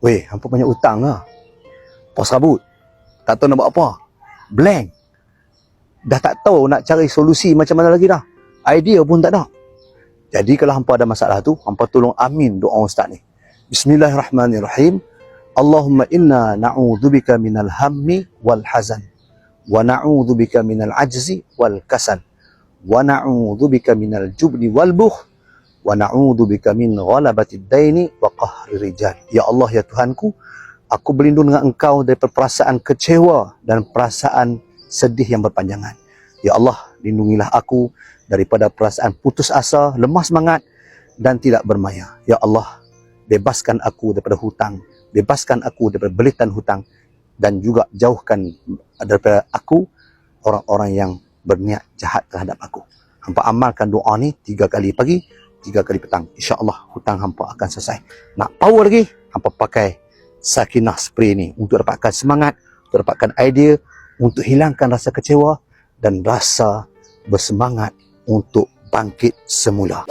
Weh, hampa banyak hutang lah. Pos rabut. Tak tahu nak buat apa. Blank. Dah tak tahu nak cari solusi macam mana lagi dah. Idea pun tak ada. Jadi kalau hampa ada masalah tu, hampa tolong amin doa ustaz ni. Bismillahirrahmanirrahim. Allahumma inna na'udzubika minal hammi wal hazan. Wa na'udzubika minal ajzi wal kasal. Wa na'udzubika minal jubni wal bukh. Wa na'udzubika min ghalabatid daini wa qahri rijal. Ya Allah ya Tuhanku, aku berlindung dengan Engkau daripada perasaan kecewa dan perasaan sedih yang berpanjangan. Ya Allah, lindungilah aku daripada perasaan putus asa, lemah semangat dan tidak bermaya. Ya Allah, bebaskan aku daripada hutang, bebaskan aku daripada belitan hutang dan juga jauhkan daripada aku orang-orang yang berniat jahat terhadap aku. Hampa amalkan doa ni tiga kali pagi, tiga kali petang. InsyaAllah hutang hampa akan selesai. Nak power lagi, hampa pakai sakinah spray ni untuk dapatkan semangat, untuk dapatkan idea, untuk hilangkan rasa kecewa dan rasa bersemangat untuk bangkit semula.